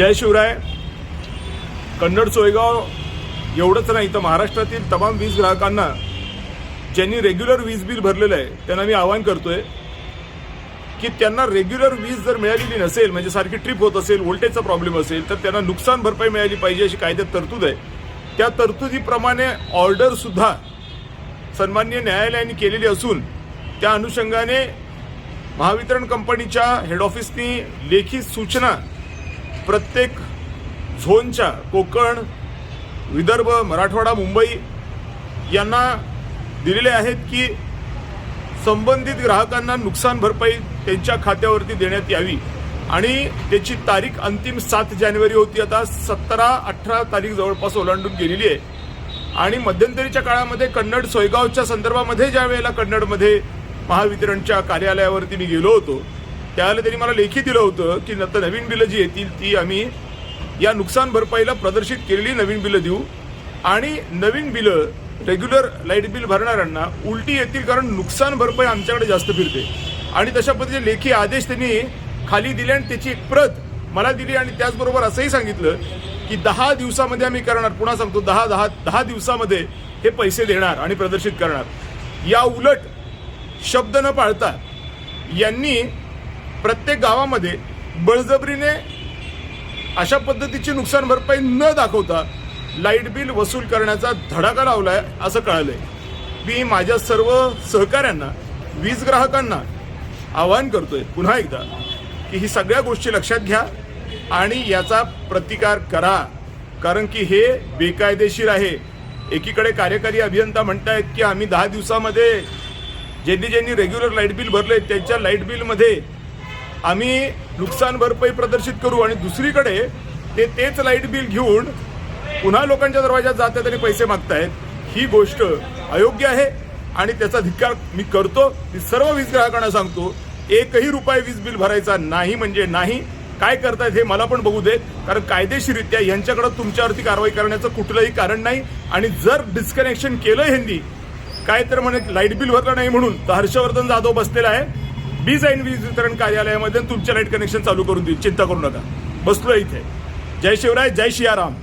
जय शिवराय. कन्नड सोयगाव एवढंच नाही तर महाराष्ट्रातील तमाम वीज ग्राहकांना ज्यांनी रेग्युलर वीज बिल भरलेलं आहे त्यांना मी आवाहन करतोय की त्यांना रेग्युलर वीज जर मिळालेली नसेल म्हणजे सारखी ट्रिप होत असेल व्होल्टेजचा प्रॉब्लेम असेल तर त्यांना नुकसान भरपाई मिळाली पाहिजे अशी कायद्यात तरतूद आहे. त्या तरतुदीप्रमाणे ऑर्डरसुद्धा सन्मान्य न्यायालयाने केलेली असून त्या अनुषंगाने महावितरण कंपनीच्या हेड ऑफिसनी लेखी सूचना प्रत्येक झोनच्या कोकण विदर्भ मराठवाडा मुंबई यांना दिलेले आहेत की संबंधित ग्राहकांना नुकसान भरपाई त्यांच्या खात्यावरती देण्यात यावी. आणि त्याची तारीख अंतिम सात जानेवारी होती. आता सतरा अठरा तारीख जवळपास ओलांडून गेलेली आहे. आणि मध्यंतरीच्या काळामध्ये कन्नड सोयगावच्या संदर्भामध्ये ज्या वेळेला कन्नडमध्ये महावितरणच्या कार्यालयावरती मी गेलो होतो त्यावेळेला त्यांनी मला लेखी दिलं होतं की नंतर नवीन बिलं जी येतील ती आम्ही या नुकसान भरपाईला प्रदर्शित केलेली नवीन बिलं देऊ. आणि नवीन बिलं रेग्युलर लाइट बिल भरणाऱ्यांना उलटी येतील कारण नुकसान भरपाई आमच्याकडे जास्त फिरते. आणि तशा पद्धतीचे लेखी आदेश त्यांनी खाली दिले आणि त्याची एक प्रत मला दिली आणि त्याचबरोबर असंही सांगितलं की दहा दिवसामध्ये आम्ही करणार. पुन्हा सांगतो दहा दहा दहा दिवसामध्ये हे पैसे देणार आणि प्रदर्शित करणार. या उलट शब्द न पाळता यांनी प्रत्येक गावामध्ये बळजबरीने अशा पद्धतीची नुकसान भरपाई न दाखवता लाइट बिल वसूल करण्याचा धडाका लावला आहे असं कळालंय. मी माझ्या सर्व सहकाऱ्यांना वीज ग्राहकांना आवाहन करतोय पुन्हा एकदा की ही सगळ्या गोष्टी लक्षात घ्या आणि याचा प्रतिकार करा. कारण की हे बेकायदेशीर आहे. एकीकडे कार्यकारी अभियंता म्हणतायत की आम्ही दहा दिवसामध्ये ज्यांनी ज्यांनी रेग्युलर लाइट बिल भरले त्यांच्या लाइट बिलमध्ये आम्ही नुकसान भरपाई प्रदर्शित करू आणि दुसरीकडे ते तेच लाइट बिल घेऊन पुन्हा लोकांच्या दरवाज्यात जात आहेत आणि पैसे मागतायत ही गोष्ट अयोग्य आहे आणि त्याचा धिक्कार मी करतो. मी सर्व वीज ग्राहकांना सांगतो एकही रुपये वीज बिल भरायचा नाही म्हणजे नाही. काय करतायत हे मला पण बघू देत कारण कायदेशीरित्या यांच्याकडे तुमच्यावरती कारवाई करण्याचं कुठलंही कारण नाही. आणि जर डिस्कनेक्शन केलं ह्यांनी काय तर म्हणे लाइट बिल भरलं नाही म्हणून तर हर्षवर्धन जाधव बसलेला आहे. वीज जाईन वीज वितरण कार्यालयामध्ये तुमच्या लाइट कनेक्शन चालू करून देईल चिंता करू नका. बसलो इथे. जय शिवराय जय शियाराम.